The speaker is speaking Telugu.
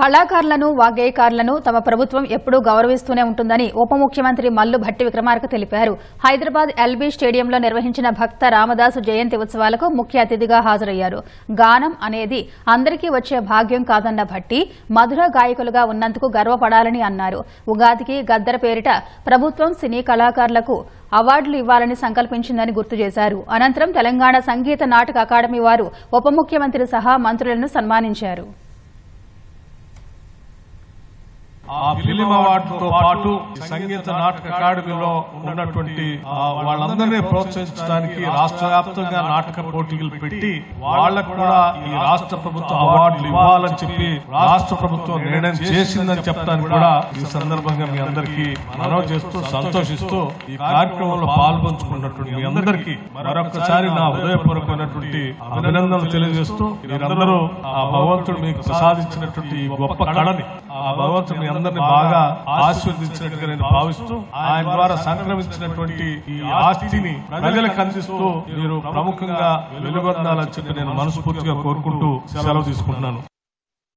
కళాకారులను వాగ్గేయకారులను తమ ప్రభుత్వం ఎప్పుడూ గౌరవిస్తూనే ఉంటుందని ఉప ముఖ్యమంత్రి మల్లు భట్టి విక్రమార్క తెలిపారు. హైదరాబాద్ ఎల్బీ స్టేడియంలో నిర్వహించిన భక్త రామదాసు జయంతి ఉత్సవాలకు ముఖ్య అతిథిగా హాజరయ్యారు. గానం అనేది అందరికీ వచ్చే భాగ్యం కాదన్న భట్టి మధుర గాయకులుగా ఉన్నందుకు గర్వపడాలని అన్నారు. ఉగాదికి గద్దర పేరిట ప్రభుత్వం సినీ కళాకారులకు అవార్డులు ఇవ్వాలని సంకల్పించిందని గుర్తు చేశారు. అనంతరం తెలంగాణ సంగీత నాటక అకాడమీ వారు ఉప ముఖ్యమంత్రి సహా మంత్రులను సన్మానించారు. ఆ ఫిలిం అవార్డుతో పాటు సంగీత నాటక అకాడమీలో ఉన్నటువంటి వాళ్ళందరినీ ప్రోత్సహించడానికి రాష్ట్ర వ్యాప్తంగా నాటక పోటీలు పెట్టి వాళ్ళకు కూడా ఈ రాష్ట్ర ప్రభుత్వం అవార్డులు ఇవ్వాలని చెప్పి రాష్ట్ర ప్రభుత్వం నిర్ణయం చేసిందని చెప్పడానికి కూడా ఈ సందర్భంగా మీ అందరికీ మనవి చేస్తూ సంతోషిస్తూ ఈ కార్యక్రమంలో పాల్పంచుకున్నటువంటి మీ అందరికీ మరొకసారి నా హృదయపూర్వకమైనటువంటి అభినందనలు తెలియజేస్తూ మీరందరూ ఆ భగవంతుడు మీకు ప్రసాదించినటువంటి గొప్ప కళని ఆ భగవంతుడు మీ అందరిని బాగా ఆశీర్వదించినట్టుగా నేను భావిస్తూ ఆయన ద్వారా సంక్రమించినటువంటి ఈ ఆస్తిని ప్రజలకు అందిస్తూ మీరు ప్రముఖంగా వెలుగొందాలని చెప్పి నేను మనస్ఫూర్తిగా కోరుకుంటూ సెలవు తీసుకుంటున్నాను.